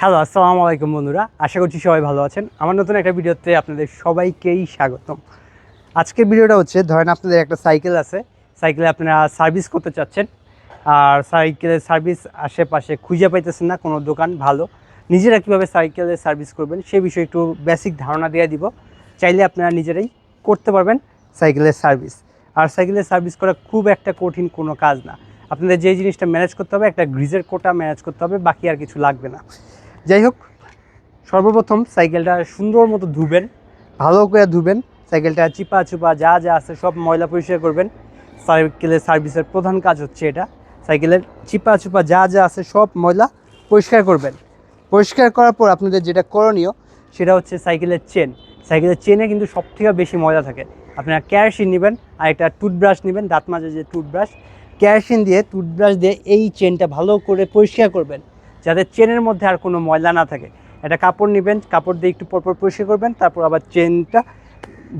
Hello আসসালামু আলাইকুম বন্ধুরা। আশা করছি সবাই ভালো আছেন। আমার নতুন একটা ভিডিওতে আপনাদের সবাইকেই স্বাগতম। আজকের ভিডিওটা হচ্ছে, ধরেন আপনাদের একটা সাইকেল আছে। সাইকেলে আপনারা সার্ভিস করতে চাচ্ছেন। আর সাইকেলের সার্ভিস আশেপাশে খুঁজে পাইতেছেন না, কোনো দোকান ভালো। নিজেরা কীভাবে সাইকেলের সার্ভিস করবেন, সে বিষয়ে একটু বেসিক ধারণা দিয়ে দিব। চাইলে আপনারা নিজেরাই করতে পারবেন সাইকেলের সার্ভিস। আর সাইকেলের সার্ভিস করা খুব একটা কঠিন কোনো কাজ না। আপনাদের যে জিনিসটা ম্যানেজ করতে হবে, একটা গ্রিজের কোটা ম্যানেজ করতে হবে, বাকি আর কিছু লাগবে না। যাই হোক, সর্বপ্রথম সাইকেলটা সুন্দর মতো ধুবেন, ভালো করে ধুবেন। সাইকেলটা চিপা চুপা যা যা আছে সব ময়লা পরিষ্কার করবেন। সাইকেলের সার্ভিসের প্রধান কাজ হচ্ছে এটা। সাইকেলের চিপা চুপা যা যা আছে সব ময়লা পরিষ্কার করবেন। পরিষ্কার করার পর আপনাদের যেটা করণীয়, সেটা হচ্ছে সাইকেলের চেন। সাইকেলের চেনে কিন্তু সব থেকে বেশি ময়লা থাকে। আপনারা ক্যারসিন নেবেন আর একটা টুথব্রাশ নেবেন, দাঁত মাঝে যে টুথব্রাশ। ক্যারসিন দিয়ে, টুথব্রাশ দিয়ে এই চেনটা ভালো করে পরিষ্কার করবেন। যাতে চেনের মধ্যে আর কোনো ময়লা না থাকে। একটা কাপড় নেবেন, কাপড় দিয়ে একটু পরপর পরিষ্কার করবেন, তারপর আবার চেনটা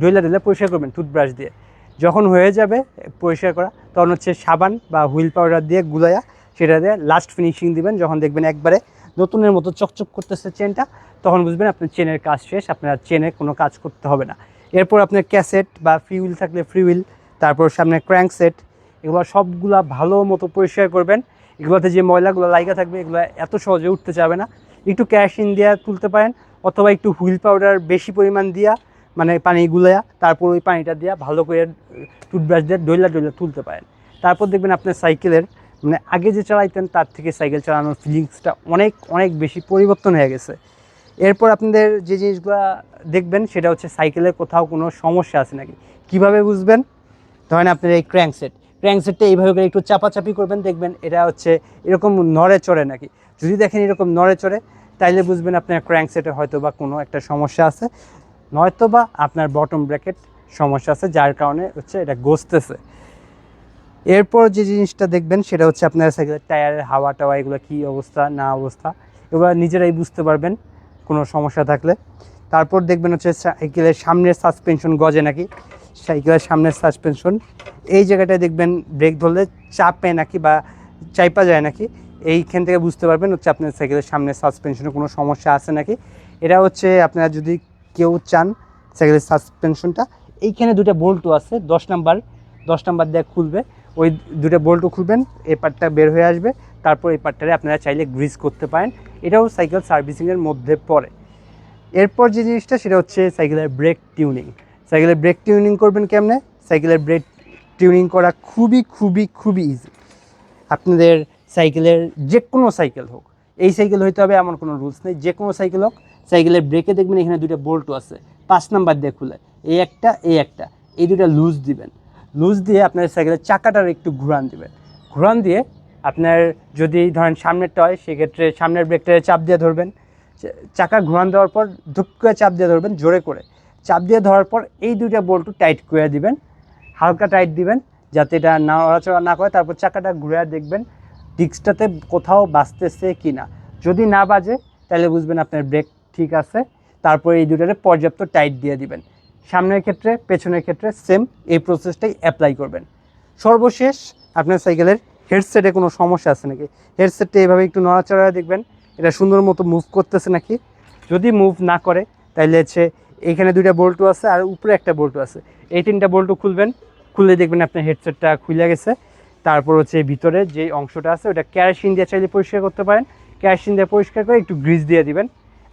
ডইলা ডইলা পরিষ্কার করবেন টুথব্রাশ দিয়ে। যখন হয়ে যাবে পরিষ্কার করা, তখন হচ্ছে সাবান বা হুইল পাউডার দিয়ে গুলাইয়া সেটা দিয়ে লাস্ট ফিনিশিং দিবেন। যখন দেখবেন একবারে নতুনের মতো চকচক করতেছে চেনটা, তখন বুঝবেন আপনার চেনের কাজ শেষ, আপনার চেনে কোনো কাজ করতে হবে না। এরপর আপনার ক্যাসেট বা ফ্রিউইল থাকলে ফ্রিউইল তারপর সামনে ক্র্যাঙ্ক সেট এগুলো সবগুলা ভালো মতো পরিষ্কার করবেন। এগুলোতে যে ময়লাগুলো লাইগা থাকবে, এগুলো এত সহজে উঠতে যাবে না। একটু ক্যাশিন দিয়ে তুলতে পারেন, অথবা একটু হুইল পাউডার বেশি পরিমাণ দিয়া মানে পানি গুলাইয়া, তারপর ওই পানিটা দিয়া ভালো করে টুথব্রাশ দিয়ে ডইলা ডইলা তুলতে পারেন। তারপর দেখবেন আপনার সাইকেলের মানে আগে যে চালাইতেন, তার থেকে সাইকেল চালানোর ফিলিংসটা অনেক অনেক বেশি পরিবর্তন হয়ে গেছে। এরপর আপনাদের যে জিনিসগুলো দেখবেন, সেটা হচ্ছে সাইকেলের কোথাও কোনো সমস্যা আছে নাকি? কীভাবে বুঝবেন? ধরেন আপনার এই ক্র্যাঙ্ক সেট ক্র্যাঙ্ক সেটটা এইভাবে করে একটু চাপাচাপি করবেন, দেখবেন এটা হচ্ছে এরকম নড়ে চড়ে নাকি। যদি দেখেন এরকম নড়ে চড়ে, তাইলে বুঝবেন আপনার ক্র্যাঙ্ক সেটে হয়তো বা কোনো একটা সমস্যা আছে। নয়তো বা আপনার বটম ব্র্যাকেট সমস্যা আছে, যার কারণে হচ্ছে এটা গসতেছে এরপর যে জিনিসটা দেখবেন, সেটা হচ্ছে আপনার সাইকেলের টায়ারের হাওয়া টাওয়া, এগুলো কী অবস্থা, না অবস্থা, এগুলো নিজেরাই বুঝতে পারবেন, কোনো সমস্যা থাকলে। তারপর দেখবেন হচ্ছে সাইকেলের সামনের সাসপেনশন গজে নাকি? সাইকেলের সামনের সাসপেনশন এই জায়গাটায় দেখবেন ব্রেক ধরলে চাপে নাকি বা চাইপা যায় নাকি? এইখান থেকে বুঝতে পারবেন হচ্ছে আপনার সাইকেলের সামনের সাসপেনশনে কোনো সমস্যা আছে নাকি? এটা হচ্ছে আপনারা যদি কেউ চান সাইকেলের সাসপেনশনটা এইখানে দুটো বোল্টও আছে, দশ নাম্বার দশ নাম্বার দিয়ে খুলবে। ওই দুটো বোল্টও খুলবেন, এই পার্টটা বের হয়ে আসবে। তারপর এই পার্টটারে আপনারা চাইলে গ্রিজ করতে পারেন। এটাও সাইকেল সার্ভিসিংয়ের মধ্যে পড়ে। এরপর যে জিনিসটা সেটা হচ্ছে সাইকেলের ব্রেক টিউনিং। সাইকেলের ব্রেক টিউনিং করবেন কেমনে? সাইকেলের ব্রেক টিউনিং করা খুবই খুবই খুবই ইজি আপনাদের সাইকেলের যে কোনো সাইকেল হোক, এই সাইকেল হইতে হবে এমন কোনো রুলস নেই যে কোনো সাইকেল হোক, সাইকেলের ব্রেকে দেখবেন এখানে দুটো বোল্টও আছে, পাঁচ নাম্বার দিয়ে খুলে, এই একটা এই একটা, এই দুটো লুজ দিবেন। লুজ দিয়ে আপনার সাইকেলের চাকাটার একটু ঘুরান দিবেন। ঘুরান দিয়ে আপনার যদি ধরেন সামনেরটা হয়, সেক্ষেত্রে সামনের ব্রেকটারে চাপ দিয়ে ধরবেন। চাকা ঘুরান দেওয়ার পর ধুপ করে চাপ দিয়ে ধরবেন, জোরে করে। চাপ দিয়ে ধরার পর এই দুইটা বল্টু টাইট করে দিবেন, হালকা টাইট দিবেন, যাতে এটা না নড়াচড়া না করে, তারপর চাকাটা ঘুরে দেখবেন ডিস্কটাতে কোথাও বাঁচতেছে কি না যদি না বাজে, তাহলে বুঝবেন আপনার ব্রেক ঠিক আছে, তারপর এই দুটারে পর্যাপ্ত টাইট দিয়ে দিবেন। সামনের ক্ষেত্রে, পেছনের ক্ষেত্রে সেম এই প্রসেসটাই অ্যাপ্লাই করবেন। সর্বশেষ, আপনার সাইকেলের হেডসেটে কোনো সমস্যা আছে নাকি? হেডসেটটা এইভাবে একটু নড়াচড়া দেখবেন এটা সুন্দর মতো মুভ করতেছে নাকি? যদি মুভ না করে তাহলে হচ্ছে এখানে দুইটা বল্টু আছে আর উপরে একটা বল্টু আছে। এই তিনটা বল্টু খুলবেন, খুলে দেখবেন আপনার হেডসেটটা খুলে গেছে। তারপর হচ্ছে ভিতরে যে অংশটা আছে, ওটা ক্যারাসিন দিয়ে চাইলে পরিষ্কার করতে পারেন। ক্যারাসিন দিয়ে পরিষ্কার করে একটু গ্রিজ দিয়ে দিবেন।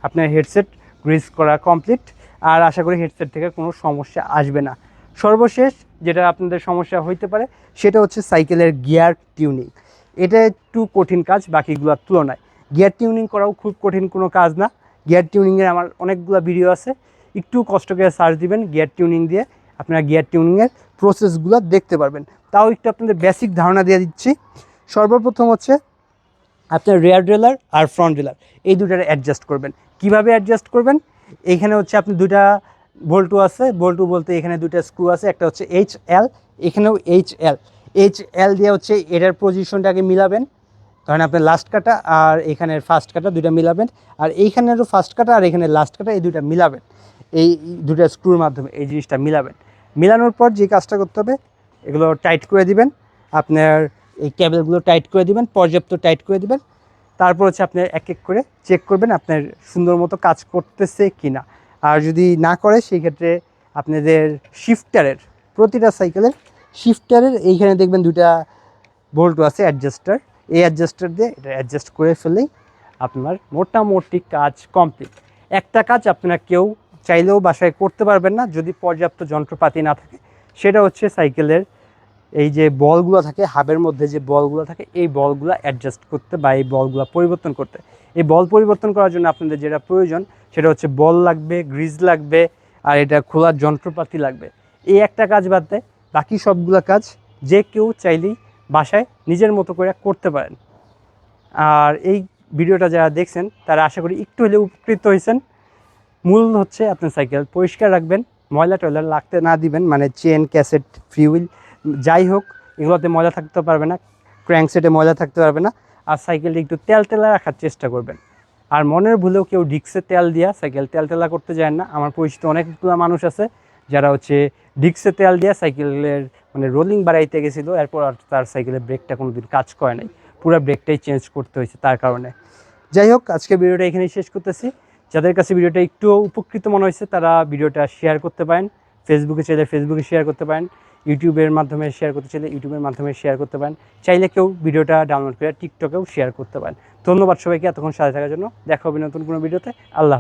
আপনার হেডসেট গ্রিজ করা কমপ্লিট আর আশা করি হেডসেট থেকে কোনো সমস্যা আসবে না। সর্বশেষ যেটা আপনাদের সমস্যা হইতে পারে, সেটা হচ্ছে সাইকেলের গিয়ার টিউনিং এটা একটু কঠিন কাজ, বাকিগুলোর তুলনায়। গিয়ার টিউনিং করাও খুব কঠিন কোনো কাজ না। গিয়ার টিউনিংয়ের আমার অনেকগুলো ভিডিও আছে। একটু কষ্ট করে সার্চ দিবেন গিয়ার টিউনিং দিয়ে। আপনারা গিয়ার টিউনিংয়ের প্রসেসগুলো দেখতে পারবেন। তাও একটু আপনাদের বেসিক ধারণা দিয়ে দিচ্ছি। সর্বপ্রথম হচ্ছে আপনার রেয়ার ড্রেলার আর ফ্রন্ট ড্রেলার এই দুটার অ্যাডজাস্ট করবেন। কীভাবে অ্যাডজাস্ট করবেন? এইখানে হচ্ছে আপনি দুটা বল্টু আছে। বল্টু বলতে এখানে দুটা স্ক্রু আছে। একটা হচ্ছে এইচ এল এখানেও এইচ এল এইচ এল দিয়ে হচ্ছে এটার পজিশনটাকে মিলাবেন। ধরেন আপনার লাস্ট কাটা আর এখানের ফার্স্ট কাটা দুইটা মিলাবেন, আর এইখানেরও ফার্স্ট কাটা আর এখানে লাস্ট কাটা এই দুইটা মিলাবেন। এই দুটা স্ক্রুর মাধ্যমে এই জিনিসটা মিলাবেন। মিলানোর পর যে কাজটা করতে হবে, এগুলো টাইট করে দিবেন। আপনার এই কেবলগুলো টাইট করে দিবেন, পর্যাপ্ত টাইট করে দিবেন। তারপর হচ্ছে আপনি এক এক করে চেক করবেন আপনার সুন্দর মতো কাজ করতেছে কি না আর যদি না করে, সেই ক্ষেত্রে আপনাদের শিফটারের প্রতিটা সাইকেলের শিফটারের এইখানে দেখবেন দুটা বোল্ট আছে অ্যাডজাস্টার এই অ্যাডজাস্টার দিয়ে এটা অ্যাডজাস্ট করে ফেলেই আপনার মোটামুটি কাজ কমপ্লিট একটা কাজ আপনারা কেউ চাইলেও বাসায় করতে পারবেন না, যদি পর্যাপ্ত যন্ত্রপাতি না থাকে। সেটা হচ্ছে সাইকেলের এই যে বলগুলো থাকে, হাবের মধ্যে যে বলগুলো থাকে, এই বলগুলো অ্যাডজাস্ট করতে বা এই বলগুলো পরিবর্তন করতে। এই বল পরিবর্তন করার জন্য আপনাদের যেটা প্রয়োজন, সেটা হচ্ছে বল লাগবে, গ্রিজ লাগবে, আর এটা খোলার যন্ত্রপাতি লাগবে। এই একটা কাজ বাদ দেয় বাকি সবগুলো কাজ যে কেউ চাইলেই বাসায় নিজের মতো করে করতে পারেন। আর এই ভিডিওটা যারা দেখছেন, তারা আশা করি একটু হলে উপকৃত হয়েছেন। মূল হচ্ছে আপনার সাইকেল। পরিষ্কার রাখবেন, ময়লা টয়লা লাগতে না দিবেন মানে চেন, ক্যাসেট ফিউল যাই হোক, এগুলোতে ময়লা থাকতে পারবে না ক্র্যাঙ্ক সেটে ময়লা থাকতে পারবে না, আর সাইকেলটা একটু তেল তেলা রাখার চেষ্টা করবেন। আর মনের ভুলেও কেউ ডিক্সে তেল দিয়া সাইকেল তেল তেলা করতে যায় না। আমার পরিচিত অনেকগুলো মানুষ আছে, যারা হচ্ছে ডিক্সে তেল দিয়া সাইকেলের মানে রোলিং বাড়াইতে গেছিল, এরপর আর তার সাইকেলের ব্রেকটা কোনো দিন কাজ করে নাই। পুরো ব্রেকটাই চেঞ্জ করতে হয়েছে তার কারণে। যাই হোক, আজকে ভিডিওটা এখানেই শেষ করতেছি। যাদের কাছে ভিডিওটা একটু উপকৃত মনে হয়েছে, তারা ভিডিওটা শেয়ার করতে পারেন। ফেসবুকে চাইলে ফেসবুকে শেয়ার করতে পারেন। ইউটিউবের মাধ্যমে শেয়ার করতে চাইলে ইউটিউবের মাধ্যমে শেয়ার করতে পারেন। চাইলে কেউ ভিডিওটা ডাউনলোড করে টিকটকেও শেয়ার করতে পারেন। ধন্যবাদ সবাইকে এতক্ষণ সাথে থাকার জন্য। দেখা হবে নতুন কোনো ভিডিওতে আল্লাহ